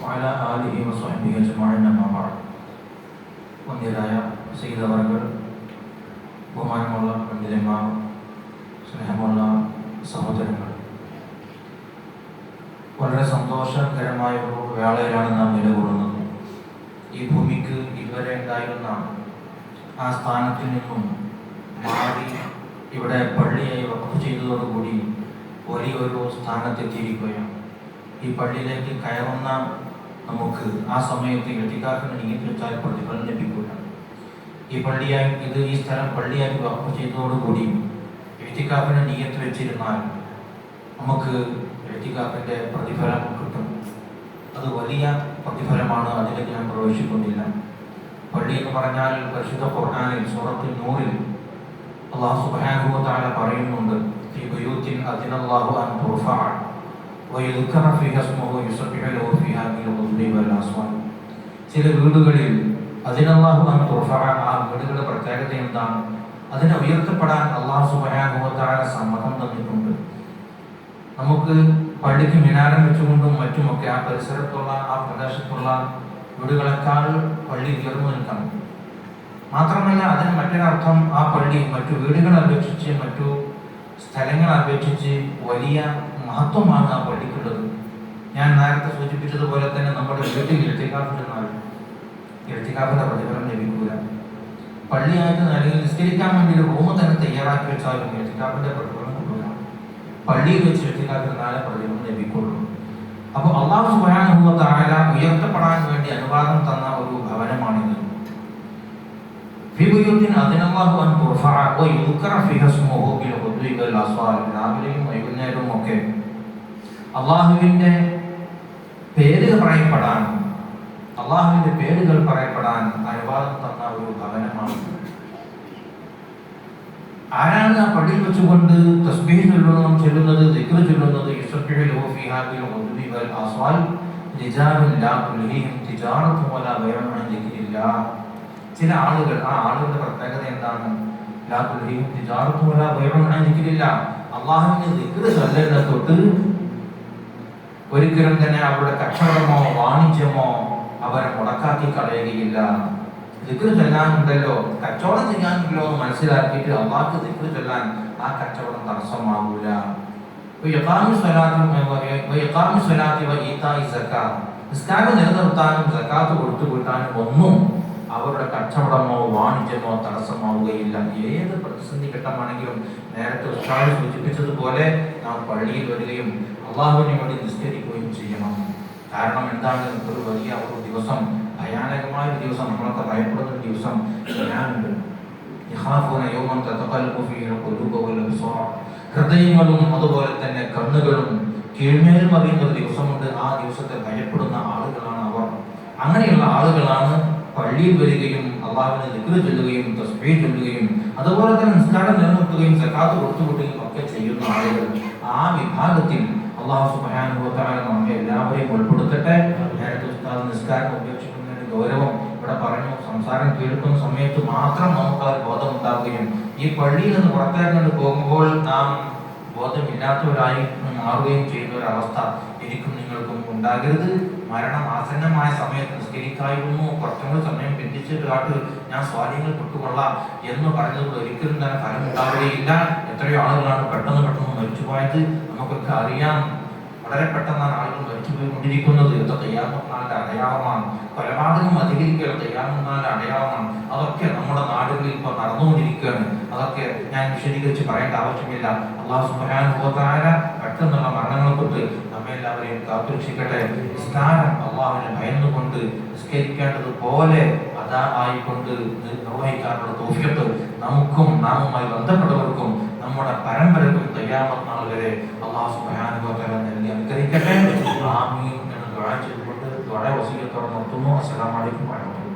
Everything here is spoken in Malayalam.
وعلى آله وصحبه أجمعين أما بعد വന്ധ്യരായ സീതവർകൾ ബഹുമാനമുള്ള പണ്ഡിതന്മാർ സ്നേഹമുള്ള സഹോദരങ്ങൾ വളരെ സന്തോഷകരമായ ഒരു വേളയിലാണ് നാം നിലകൊള്ളുന്നത് ഈ ഭൂമിക്ക് ഇതുവരെ ഉണ്ടായിരുന്ന ആ സ്ഥാനത്തിൽ നിന്നും മാറി ഇവിടെ പള്ളിയായി വഖഫ് ചെയ്തതോടുകൂടി വലിയൊരു സ്ഥാനത്തെത്തിയിരിക്കുകയാണ് ഈ പള്ളിയിലേക്ക് കയറുന്ന നമുക്ക് ആ സമയത്ത് എത്തിക്കാക്കണമെങ്കിൽ തീർച്ചയായും പ്രതിഫലം ലഭിക്കില്ല ഈ പള്ളിയായി ഇത് ഈ സ്ഥലം പള്ളിയാക്കി വഖഫ് ചെയ്തതോടുകൂടി എഴുത്തിക്കാപ്പിന് നീയത്ത് വെച്ചിരുന്നാൽ നമുക്ക് എഴുത്തിക്കാപ്പിന്റെ പ്രതിഫലം കിട്ടും. അത് വലിയ പ്രതിഫലമാണ് അതിലേക്ക് ഞാൻ പ്രവേശിക്കുന്നില്ല. പള്ളി എന്ന് പറഞ്ഞാൽ പരിശുദ്ധ ഖുർആാനിൽ സൂറത്തിൽ നൂറിൽ അള്ളാഹു തആല പറയുന്നുണ്ട് ഫീ ബുയൂത്തിൻ അദിനല്ലാഹു അൻ തുർഫഅ വയുദ്ക്കറ فيها اسمه യുസബ്ബിഹു له فيها വൽ ആസ്വാൻ ചില വീടുകളിൽ അതിനല്ലാഹു അൻ തുർഫഅ ആ വീടുകളുടെ പ്രത്യേകത എന്താണ്? അതിനെ ഉയർത്തപ്പെടാൻ അള്ളാഹു തആല സമ്മതം തന്നിട്ടുണ്ട്. നമുക്ക് പള്ളിക്ക് മിനാരം വെച്ചുകൊണ്ടും മറ്റുമൊക്കെ ആ പരിസരത്തുള്ള ആ പ്രദേശത്തുള്ള വീടുകളെക്കാൾ പള്ളി ഉയർന്നു നിൽക്കണം. മാത്രമല്ല അതിന് മറ്റൊരർത്ഥം ആ പള്ളി മറ്റു വീടുകളെ അപേക്ഷിച്ച് മറ്റു സ്ഥലങ്ങളെ അപേക്ഷിച്ച് വലിയ മഹത്വമാണ് ആ പള്ളിക്കുള്ളത്. ഞാൻ നേരത്തെ സൂചിപ്പിച്ചതുപോലെ തന്നെ നമ്മുടെ വീട്ടിൽ ഇരട്ടിക്കാപ്പിരുന്നാൽ ഇരട്ടിക്കാപ്പിന്റെ പ്രതിഫലം ലഭിക്കൂല. പള്ളിയായിട്ട് അല്ലെങ്കിൽ നിസ്കരിക്കാൻ വേണ്ടി ഒരു റൂം തന്നെ തയ്യാറാക്കി വെച്ചാലും ഇരട്ടിക്കാപ്പിന്റെ പ്രതിഫലം കിട്ടൂല പള്ളിയിൽ വെച്ച് ഇരട്ടിക്കാപ്പിരുന്നാലേ പ്രതിഫലം ലഭിക്കുള്ളൂ. അപ്പോൾ അള്ളാഹു സുബാനുഭവ താഴ ഉയർത്തപ്പെടാൻ വേണ്ടി അനുവാദം തന്ന ഒരു ഭവനമാണിത്. ഫിബുയുദ്ദീൻ അതിനല്ലാഹു അൻ രാവിലെയും വൈകുന്നേരവും ഒക്കെ അള്ളാഹുവിന്റെ പേരുകൾ പറയപ്പെടാൻ അള്ളാഹുവിന്റെ പേരുകൾ പറയപ്പെടാൻ അനുവാദം തന്ന ഒരു ഭവനമാണ്. ആരാണ് ആ പള്ളിയിൽ വെച്ചുകൊണ്ട് തസ്ബീഹ് ചൊല്ലുന്നതും ചൊല്ലുന്നത് ദിക്ർ ചൊല്ലുന്നത്? ചില ആളുകൾ ആ ആളുകളുടെ പ്രത്യേകത എന്താണ്? തൊട്ട് ഒരിക്കലും തന്നെ അവരുടെ കച്ചവടമോ വാണിജ്യമോ അവരെ മുടക്കാക്കി കളയുകയില്ല. ദിക്കു ചൊല്ലാനുണ്ടല്ലോ. കച്ചവടം ചെയ്യാനുണ്ടല്ലോ എന്ന് മനസ്സിലാക്കിയിട്ട് അള്ളാഹ്ക്ക് ദിക്കു ചൊല്ലാൻ ആ കച്ചവടം തടസ്സമാകൂല നിലനിർത്താനും കൊടുത്തു കിട്ടാനും ഒന്നും അവരുടെ കച്ചവടമോ വാണിജ്യമോ തടസ്സമാവുകയില്ല. ഏത് പ്രതിസന്ധി ഘട്ടമാണെങ്കിലും നേരത്തെ ഉസ്താദ് സൂചിപ്പിച്ചതുപോലെ നാം പള്ളിയിൽ വരികയും അള്ളാഹുവിനെ വേണ്ടി നിസ്കരിക്കുകയും ചെയ്യണം. കാരണം എന്താണ്? ഒരു വലിയ ഒരു ദിവസം ഭയാനകമായ ഒരു ദിവസം നമ്മളൊക്കെ ഭയപ്പെടുന്ന ഒരു ദിവസം ഞാനുണ്ട് ഹൃദയങ്ങളും അതുപോലെ തന്നെ കണ്ണുകളും കീഴ്മേലും അറിയുന്ന ഒരു ദിവസമുണ്ട്. ആ ദിവസത്തെ ഭയപ്പെടുന്ന ആളുകളാണ് അവർ. അങ്ങനെയുള്ള ആളുകളാണ് പള്ളിയിൽ വരികയും അള്ളാഹുവിനെ ദിക്ർ ചൊല്ലുകയും തസ്ബീഹ് ചൊല്ലുകയും അതുപോലെ തന്നെ നിസ്കാരം നിലനിർത്തുകയും സക്കാത്ത് കൊടുത്തുകൊടുക്കുകയും ഒക്കെ ചെയ്യുന്ന ആളുകൾ ആ വിഭാഗത്തിൽ അള്ളാഹു തആല നമ്മെ എല്ലാവരെയും ഉൾപ്പെടുത്തട്ടെ. നേരത്തെ ഉസ്താദ് നിസ്കാരം ഉപേക്ഷിക്കുന്നതിന്റെ ഗൗരവം ഇവിടെ പറഞ്ഞു. സംസാരം കേൾക്കുന്ന സമയത്ത് മാത്രം നമുക്ക് ആ ബോധം ഉണ്ടാവുകയും ഈ പള്ളിയിൽ നിന്ന് പുറത്തേക്കൊണ്ട് പോകുമ്പോൾ നാം ബോധമില്ലാത്തവരായി മാറുകയും ചെയ്യുന്ന ഒരു അവസ്ഥ എനിക്കും നിങ്ങൾക്കും ഉണ്ടാകരുത്. മരണം ആസന്നമായ സമയത്ത് നിസ്കരിക്കായിരുന്നു. കുറച്ചുകൂടെ സമയം പിന്തിച്ചിട്ട് ഞാൻ സ്വാധീനങ്ങൾ പെട്ടുകൊള്ളാം എന്ന് പറഞ്ഞതുകൊണ്ട് ഒരിക്കലും തന്നെ ഫലം ഉണ്ടാവുകയില്ല എത്രയോ ആളുകളാണ് പെട്ടെന്ന് പെട്ടെന്ന് മരിച്ചു പോയത് നമുക്കൊക്കെ അറിയാം. വളരെ പെട്ടെന്നാണ് ആളുകൾ മരിച്ചു പോയിക്കൊണ്ടിരിക്കുന്നത് ഇത് തയ്യാറുന്നാളുടെ അടയാളമാണ്. കൊലപാതകം അധികരിക്കുക തയ്യാറുന്നാളുടെ അടയാളമാണ്. അതൊക്കെ നമ്മുടെ നാടുകളിൽ ഇപ്പോൾ നടന്നുകൊണ്ടിരിക്കുകയാണ്. അതൊക്കെ ഞാൻ വിശദീകരിച്ച് പറയേണ്ട ആവശ്യമില്ല. അള്ളാഹു സുബാനുഭവത്തായ പെട്ടെന്നുള്ള കൊണ്ട് നമ്മെല്ലാവരെയും കാത്തുരക്ഷിക്കട്ടെ. സ്ഥാനം അള്ളാഹുവിനെ ഭയന്നുകൊണ്ട് നിസ്കരിക്കേണ്ടതുപോലെ അതാ ആയിക്കൊണ്ട് നിർവഹിക്കാനുള്ള തോഫിയത്ത് നമുക്കും നാമുമായി ബന്ധപ്പെട്ടവർക്കും നമ്മുടെ പരമ്പരക്കും തയ്യാമത് നാൾ വരെ അള്ളാഹു സുബാനുഭവത്താല നൽകി അനുഗ്രഹിക്കട്ടെ. ആമീൻ എന്ന് ദുആ ചെയ്തുകൊണ്ട് ദുആ വസീയത്തോടെ നിർത്തുന്നു. അസ്സലാമു അലൈക്കും വറഹ്മത്തുള്ളാഹി